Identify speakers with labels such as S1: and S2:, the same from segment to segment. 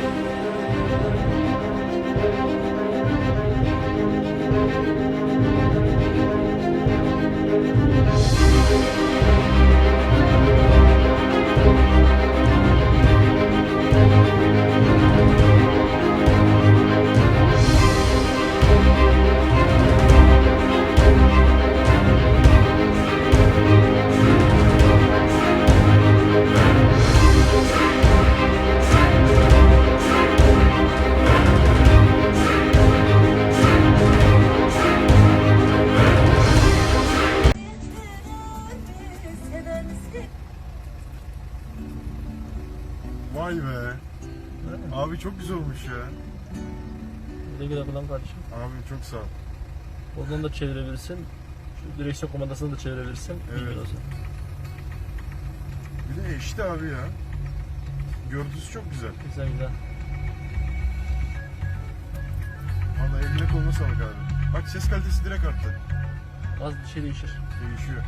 S1: thank you Vay be. Abi çok güzel olmuş ya.
S2: Güle güle kullan kardeşim.
S1: Abi çok sağ ol.
S2: Oradan da çevirebilirsin. Şu direksiyon kumandasını da çevirebilirsin.
S1: Evet.
S2: Bilgin olsun.
S1: Bir de eşli abi ya. Görüntüsü çok güzel.
S2: Güzel güzel.
S1: Valla eline koluna sağlık abi. Bak ses kalitesi direkt arttı.
S2: Az bir şey değişir.
S1: Değişiyor.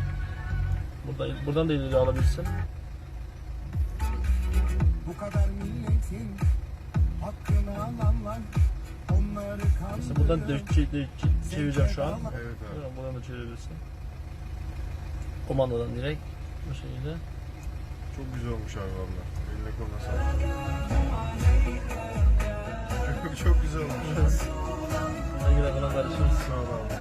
S2: Buradan, buradan da ileri alabilirsin. Mesela buradan çe- çevireceğim şu an.
S1: Evet abi.
S2: Buradan, da çevirebilirsin. Komandadan direkt bu şekilde.
S1: Çok güzel olmuş abi valla. Eline koluna sağlık. çok, çok güzel olmuş.
S2: Güle güle kullan kardeşim.
S1: Sağ ol abi.